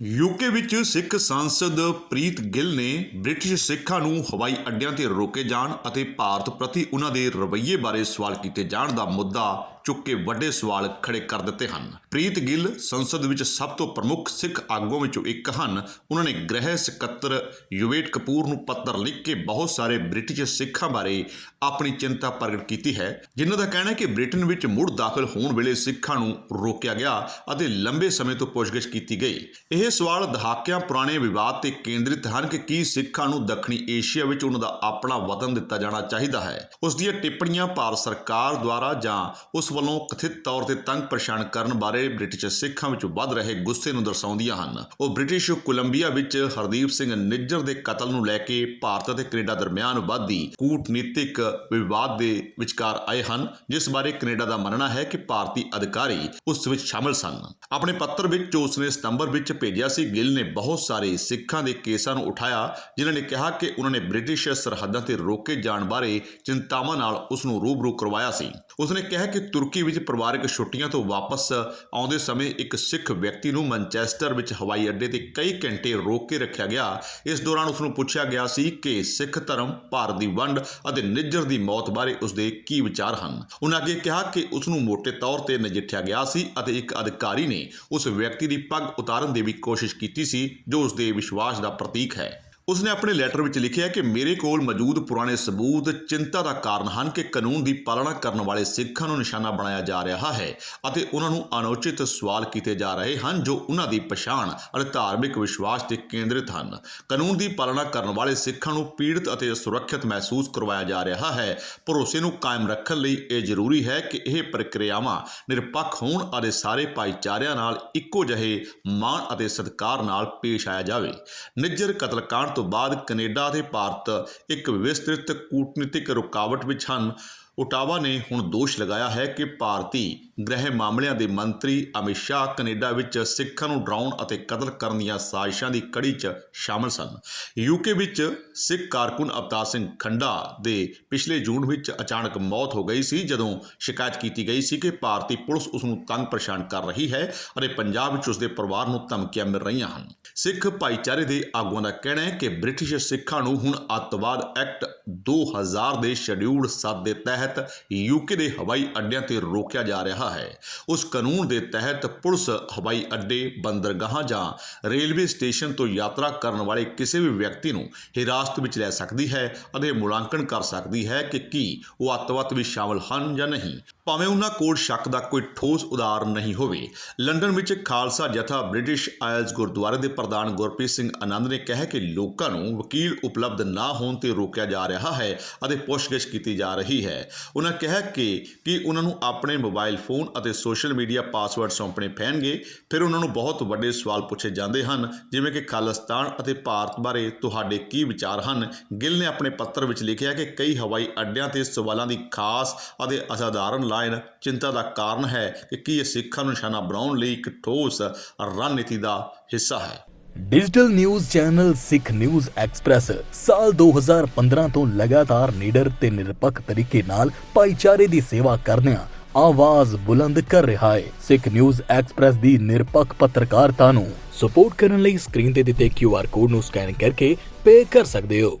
UK ਵਿੱਚ ਸਿੱਖ ਸੰਸਦ ਪ੍ਰੀਤ ਗਿੱਲ ਨੇ ਬ੍ਰਿਟਿਸ਼ ਸਿੱਖਾਂ ਨੂੰ ਹਵਾਈ ਅੱਡਿਆਂ ਤੇ ਰੋਕੇ ਜਾਣ ਅਤੇ ਭਾਰਤ ਪ੍ਰਤੀ ਉਹਨਾਂ ਦੇ ਰਵੱਈਏ ਬਾਰੇ ਸਵਾਲ ਕੀਤੇ ਜਾਣ ਦਾ ਮੁੱਦਾ ਚੁੱਕ ਕੇ ਵੱਡੇ ਸਵਾਲ ਖੜੇ ਕਰ ਦਿੱਤੇ ਹਨ। ਪ੍ਰੀਤ ਗਿੱਲ ਸੰਸਦ ਵਿੱਚ ਸਭ ਤੋਂ ਪ੍ਰਮੁੱਖ ਸਿੱਖ ਆਗੂਆਂ ਵਿੱਚੋਂ ਇੱਕ ਹਨ। ਉਹਨਾਂ ਨੇ ਗ੍ਰਹਿ ਸਕੱਤਰ ਯੂਵੇਟ ਕਪੂਰ ਨੂੰ ਪੱਤਰ ਲਿਖ ਕੇ ਬਹੁਤ ਸਾਰੇ ਬ੍ਰਿਟਿਸ਼ ਸਿੱਖਾਂ ਬਾਰੇ ਆਪਣੀ ਚਿੰਤਾ ਪ੍ਰਗਟ ਕੀਤੀ ਹੈ, ਜਿਨ੍ਹਾਂ ਦਾ ਕਹਿਣਾ ਹੈ ਕਿ ਬ੍ਰਿਟਨ ਵਿੱਚ ਮੁੜ ਦਾਖਲ ਹੋਣ ਵੇਲੇ ਸਿੱਖਾਂ ਨੂੰ ਰੋਕਿਆ ਗਿਆ ਅਤੇ ਲੰਬੇ ਸਮੇਂ ਤੋਂ ਪੁੱਛਗਿੱਛ ਕੀਤੀ ਗਈ। ਇਹ ਸਵਾਲ ਦਹਾਕਿਆਂ ਪੁਰਾਣੇ ਵਿਵਾਦ ਤੇ ਕੇਂਦਰਿਤ ਹਨ ਕਿ ਕੀ ਸਿੱਖਾਂ ਨੂੰ ਦੱਖਣੀ ਏਸ਼ੀਆ ਵਿੱਚ ਉਹਨਾਂ ਦਾ ਆਪਣਾ ਵਤਨ ਦਿੱਤਾ ਜਾਣਾ ਚਾਹੀਦਾ ਹੈ। ਉਸ ਦੀਆਂ ਟਿੱਪਣੀਆਂ ਭਾਰਤ ਸਰਕਾਰ ਦੁਆਰਾ ਜਾਂ ਉਸ ਵੱਲੋਂ ਕਥਿਤ ਤੌਰ ਤੇ ਤੰਗ ਪਰੇਸ਼ਾਨ ਕਰਨ ਬਾਰੇ ਬ੍ਰਿਟਿਸ਼ ਸਿੱਖਾਂ ਵਿੱਚ ਵੱਧ ਰਹੇ ਗੁੱਸੇ ਨੂੰ ਦਰਸਾਉਂਦੀਆਂ ਹਨ। ਉਹ ਬ੍ਰਿਟਿਸ਼ ਕੋਲੰਬੀਆ ਵਿੱਚ ਹਰਦੀਪ ਸਿੰਘ ਨਿੱਜਰ ਦੇ ਕਤਲ ਨੂੰ ਲੈ ਕੇ ਭਾਰਤ ਅਤੇ ਕੈਨੇਡਾ ਦਰਮਿਆਨ ਵਧਦੀ ਕੂਟਨੀਤਿਕ ਵਿਵਾਦ ਦੇ ਵਿਚਕਾਰ ਆਏ ਹਨ, ਜਿਸ ਬਾਰੇ ਕੈਨੇਡਾ ਦਾ ਮੰਨਣਾ ਹੈ ਕਿ ਭਾਰਤੀ ਅਧਿਕਾਰੀ ਉਸ ਵਿੱਚ ਸ਼ਾਮਲ ਸਨ। ਆਪਣੇ ਪੱਤਰ ਵਿੱਚ ਜੋ ਉਸਨੇ ਸਤੰਬਰ ਵਿੱਚ ਭੇਜਿਆ ਸੀ, ਗਿੱਲ ਨੇ ਬਹੁਤ ਸਾਰੇ ਸਿੱਖਾਂ ਦੇ ਕੇਸਾਂ ਨੂੰ ਉਠਾਇਆ, ਜਿਨ੍ਹਾਂ ਨੇ ਕਿਹਾ ਕਿ ਉਹਨਾਂ ਨੇ ਬ੍ਰਿਟਿਸ਼ ਸਰਹੱਦਾਂ ਤੇ ਰੋਕੇ ਜਾਣ ਬਾਰੇ ਚਿੰਤਾਵਾਂ ਨਾਲ ਉਸ ਨੂੰ ਰੂਬਰੂ ਕਰਵਾਇਆ ਸੀ। ਉਸਨੇ ਕਿਹਾ ਕਿ ਤੁਰਕੀ ਵਿੱਚ ਪਰਿਵਾਰਕ ਛੁੱਟੀਆਂ ਤੋਂ ਵਾਪਸ ਆਉਂਦੇ ਸਮੇਂ ਇੱਕ ਸਿੱਖ ਵਿਅਕਤੀ ਨੂੰ ਮੈਨਚੈਸਟਰ ਵਿੱਚ ਹਵਾਈ ਅੱਡੇ ਤੇ ਕਈ ਘੰਟੇ ਰੋਕ ਕੇ ਰੱਖਿਆ ਗਿਆ। ਇਸ ਦੌਰਾਨ ਉਸ ਨੂੰ ਪੁੱਛਿਆ ਗਿਆ ਸੀ ਕਿ ਸਿੱਖ ਧਰਮ ਭਾਰਤ ਦੀ ਵੰਡ ਅਤੇ ਨਿੱਜਰ ਦੀ ਮੌਤ ਬਾਰੇ ਉਸ ਦੇ ਕੀ ਵਿਚਾਰ ਹਨ। ਉਹਨਾਂ ਅੱਗੇ ਕਿਹਾ ਕਿ ਉਸ ਨੂੰ ਮੋٹے ਤੌਰ ਤੇ ਨਜਿੱਠਿਆ ਗਿਆ ਸੀ ਅਤੇ ਇੱਕ ਅਧਿਕਾਰੀ ਨੇ ਉਸ ਵਿਅਕਤੀ ਦੀ ਪੱਗ ਉਤਾਰਨ ਦੀ ਵੀ ਕੋਸ਼ਿਸ਼ ਕੀਤੀ ਸੀ, ਜੋ ਉਸ ਦੇ ਵਿਸ਼ਵਾਸ ਦਾ ਪ੍ਰਤੀਕ ਹੈ। ਉਸਨੇ ਆਪਣੇ ਲੈਟਰ ਵਿੱਚ ਲਿਖਿਆ ਕਿ ਮੇਰੇ ਕੋਲ ਮੌਜੂਦ ਪੁਰਾਣੇ ਸਬੂਤ ਚਿੰਤਾ ਦਾ ਕਾਰਨ ਹਨ ਕਿ ਕਾਨੂੰਨ ਦੀ ਪਾਲਣਾ ਕਰਨ ਵਾਲੇ ਸਿੱਖਾਂ ਨੂੰ ਨਿਸ਼ਾਨਾ ਬਣਾਇਆ ਜਾ ਰਿਹਾ ਹੈ ਅਤੇ ਉਹਨਾਂ ਨੂੰ ਅਨੁਚਿਤ ਸਵਾਲ ਕੀਤੇ ਜਾ ਰਹੇ ਹਨ ਜੋ ਉਹਨਾਂ ਦੀ ਪਛਾਣ ਅਤੇ ਧਾਰਮਿਕ ਵਿਸ਼ਵਾਸ ਤੇ ਕੇਂਦਰਿਤ ਹਨ। ਕਾਨੂੰਨ ਦੀ ਪਾਲਣਾ ਕਰਨ ਵਾਲੇ ਸਿੱਖਾਂ ਨੂੰ ਪੀੜਤ ਅਤੇ ਸੁਰੱਖਿਅਤ ਮਹਿਸੂਸ ਕਰਵਾਇਆ ਜਾ ਰਿਹਾ ਹੈ। ਭਰੋਸੇ ਨੂੰ ਕਾਇਮ ਰੱਖਣ ਲਈ ਇਹ ਜ਼ਰੂਰੀ ਹੈ ਕਿ ਇਹ ਪ੍ਰਕਿਰਿਆਵਾਂ ਨਿਰਪੱਖ ਹੋਣ ਅਤੇ ਸਾਰੇ ਭਾਈਚਾਰਿਆਂ ਨਾਲ ਇੱਕੋ ਜਿਹੇ ਮਾਣ ਅਤੇ ਸਤਿਕਾਰ ਨਾਲ ਪੇਸ਼ ਆਇਆ ਜਾਵੇ। ਨਿੱਜਰ ਕਤਲकांड ਤੋਂ ਬਾਅਦ ਕੈਨੇਡਾ ਅਤੇ ਭਾਰਤ ਇੱਕ ਵਿਸਤ੍ਰਿਤ ਕੂਟਨੀਤਿਕ ਰੁਕਾਵਟ ਵਿੱਚ ਹਨ। ਓਟਾਵਾ ਨੇ ਹੁਣ ਦੋਸ਼ ਲਗਾਇਆ ਹੈ ਕਿ ਭਾਰਤੀ ਗ੍ਰਹਿ ਮਾਮਲਿਆਂ ਦੇ ਮੰਤਰੀ ਅਮਿਤ ਸ਼ਾਹ ਕੈਨੇਡਾ ਵਿੱਚ ਸਿੱਖਾਂ ਨੂੰ ਡਰਾਉਣ ਅਤੇ ਕਤਲ ਕਰਨ ਦੀਆਂ ਸਾਜ਼ਿਸ਼ਾਂ ਦੀ ਕੜੀ 'ਚ ਸ਼ਾਮਲ ਸਨ। ਯੂਕੇ ਵਿੱਚ ਸਿੱਖ ਕਾਰਕੁਨ ਅਵਤਾਰ ਸਿੰਘ ਖੰਡਾ ਦੇ ਪਿਛਲੇ ਜੂਨ ਵਿੱਚ ਅਚਾਨਕ ਮੌਤ ਹੋ ਗਈ ਸੀ, ਜਦੋਂ ਸ਼ਿਕਾਇਤ ਕੀਤੀ ਗਈ ਸੀ ਕਿ ਭਾਰਤੀ ਪੁਲਿਸ ਉਸ ਨੂੰ ਤੰਗ ਪਰੇਸ਼ਾਨ ਕਰ ਰਹੀ ਹੈ ਅਤੇ ਪੰਜਾਬ ਵਿੱਚ ਉਸ ਦੇ ਪਰਿਵਾਰ ਨੂੰ ਧਮਕੀਆਂ ਮਿਲ ਰਹੀਆਂ ਹਨ। ਸਿੱਖ ਭਾਈਚਾਰੇ ਦੇ ਆਗੂਆਂ ਦਾ ਕਹਿਣਾ ਹੈ ਕਿ ਬ੍ਰਿਟਿਸ਼ ਸਿੱਖਾਂ ਨੂੰ ਹੁਣ ਅੱਤਵਾਦ ਐਕਟ 2000 ਦੇ ਸ਼ਡਿਊਲ 7 ਦੇ ਤਹਿਤ ਯੂਕੇ ਦੇ ਹਵਾਈ ਅੱਡਿਆਂ ਤੇ ਰੋਕਿਆ ਜਾ ਰਿਹਾ ਹੈ। ਉਸ ਕਾਨੂੰਨ ਦੇ ਤਹਿਤ ਪੁਲਿਸ, ਹਵਾਈ ਅੱਡੇ, ਬੰਦਰਗਾਹਾਂ ਜਾਂ ਰੇਲਵੇ ਸਟੇਸ਼ਨ ਤੋਂ ਯਾਤਰਾ ਕਰਨ ਵਾਲੇ ਕਿਸੇ ਵੀ ਵਿਅਕਤੀ ਨੂੰ ਹਿਰਾਸਤ ਵਿੱਚ ਲੈ ਸਕਦੀ ਹੈ ਅਤੇ ਮੁਲਾਂਕਣ ਕਰ ਸਕਦੀ ਹੈ ਕਿ ਕੀ ਉਹ ਅੱਤਵਾਦ ਵਿੱਚ ਸ਼ਾਮਲ ਹਨ ਜਾਂ ਨਹੀਂ। ਭਾਵੇਂ ਉਹਨਾਂ ਕੋਲ ਸ਼ੱਕ ਦਾ ਕੋਈ ਠੋਸ ਉਦਾਹਰਨ ਨਹੀਂ ਹੋਵੇ, ਲੰਡਨ ਵਿੱਚ ਖਾਲਸਾ ਜਥਾ ਬ੍ਰਿਟਿਸ਼ ਆਇਲਸ ਗੁਰਦੁਆਰੇ ਦੇ ਪ੍ਰਧਾਨ ਗੁਰਪ੍ਰੀਤ ਸਿੰਘ ਆਨੰਦ ਨੇ ਕਿਹਾ ਕਿ ਲੋਕਾਂ ਨੂੰ ਵਕੀਲ ਉਪਲਬਧ ਨਾ ਹੋਣ ਤੇ ਰੋਕਿਆ ਜਾ ਰਿਹਾ ਹੈ ਅਤੇ ਪੁੱਛਗਿੱਛ ਕੀਤੀ ਜਾ ਰਹੀ ਹੈ। ਉਹਨਾਂ ਕਿਹਾ ਕਿ ਕਿ ਉਹਨਾਂ ਨੂੰ ਆਪਣੇ ਮੋਬਾਈਲ ਫੋਨ ਅਤੇ ਸੋਸ਼ਲ ਮੀਡੀਆ ਪਾਸਵਰਡ ਸੌਂਪਣੇ ਪੈਣਗੇ, ਫਿਰ ਉਹਨਾਂ ਨੂੰ ਬਹੁਤ ਵੱਡੇ ਸਵਾਲ ਪੁੱਛੇ ਜਾਂਦੇ ਹਨ, ਜਿਵੇਂ ਕਿ ਖਾਲਿਸਤਾਨ ਅਤੇ ਭਾਰਤ ਬਾਰੇ ਤੁਹਾਡੇ ਕੀ ਵਿਚਾਰ ਹਨ? ਗਿੱਲ ਨੇ ਆਪਣੇ ਪੱਤਰ ਵਿੱਚ ਲਿਖਿਆ ਕਿ ਕਈ ਹਵਾਈ ਅੱਡਿਆਂ ਤੇ ਸਵਾਲਾਂ ਦੀ ਖਾਸ ਅਤੇ ਅਸਾਧਾਰਨ ਲਾਈਨ ਚਿੰਤਾ ਦਾ ਕਾਰਨ ਹੈ ਕਿ ਕੀ ਇਹ ਸਿੱਖਾਂ ਨੂੰ ਨਿਸ਼ਾਨਾ ਬਣਾਉਣ ਲਈ ਇੱਕ ਠੋਸ ਰਣਨੀਤੀ ਦਾ ਹਿੱਸਾ ਹੈ। Digital news channel Sikh news express ਸਾਲ 2015 ਤੋਂ ਲਗਾਤਾਰ ਨਿਡਰ ਤੇ ਨਿਰਪੱਖ ਤਰੀਕੇ ਨਾਲ ਭਾਈਚਾਰੇ ਦੀ ਸੇਵਾ ਕਰਦਿਆਂ ਆਵਾਜ਼ ਬੁਲੰਦ ਕਰ ਰਿਹਾ ਹੈ। ਸਿੱਖ ਨਿਊਜ਼ ਐਕਸਪ੍ਰੈਸ ਦੀ ਨਿਰਪੱਖ ਪੱਤਰਕਾਰਤਾ ਨੂੰ ਸਪੋਰਟ ਕਰਨ ਲਈ ਸਕਰੀਨ ਤੇ ਦਿੱਤੇ QR ਕੋਡ ਨੂੰ ਸਕੈਨ ਕਰਕੇ ਪੇ ਕਰ ਸਕਦੇ ਹੋ।